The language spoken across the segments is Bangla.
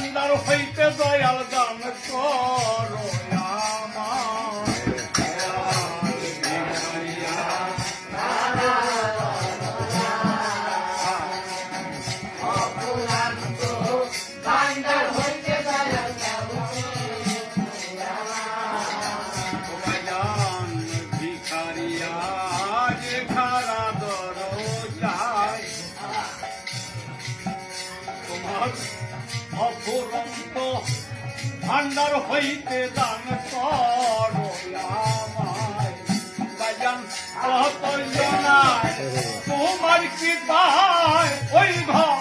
ভান্ডার হইতে দয়াল দান কর। হইতে দান কর আমায়। বাজান কত জনায় তোমার কি পাহাড় ওই ভাব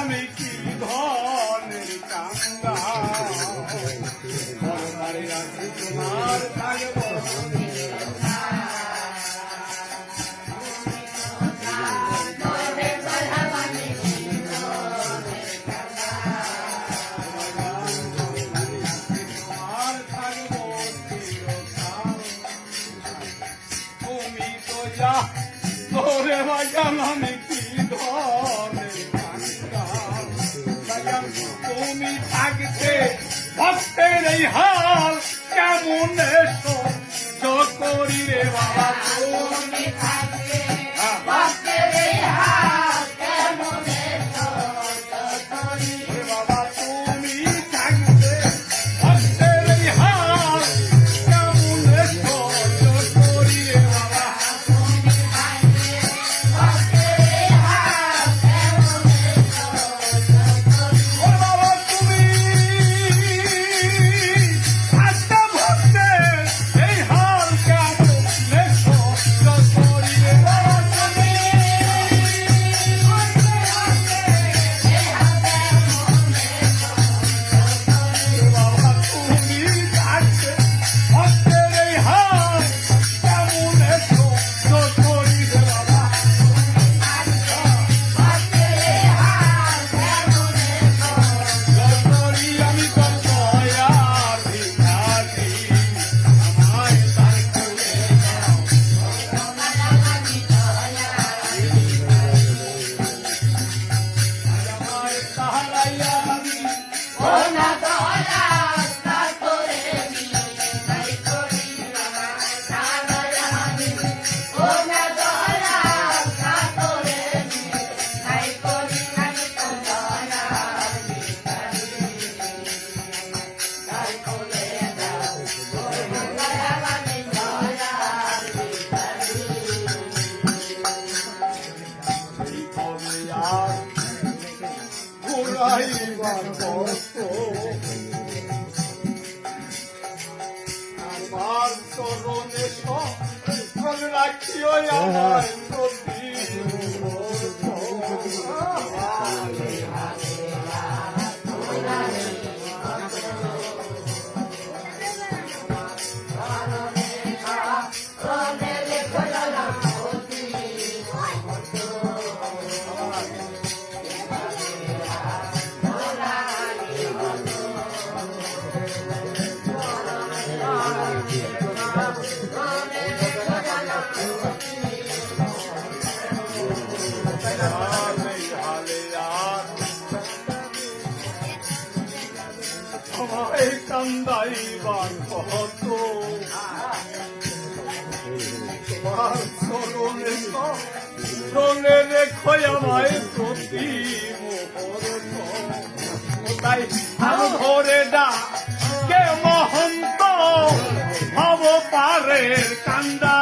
coming. কেমন সো করি রে বাবা তোমার চরণে সব রাখিও আমার প্রতি সময় কান্দাইবার কত তোমার চরণে আমায় প্রতি তাই ধরে কে মহন্ত হব পারে কান্দা।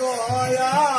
দয়া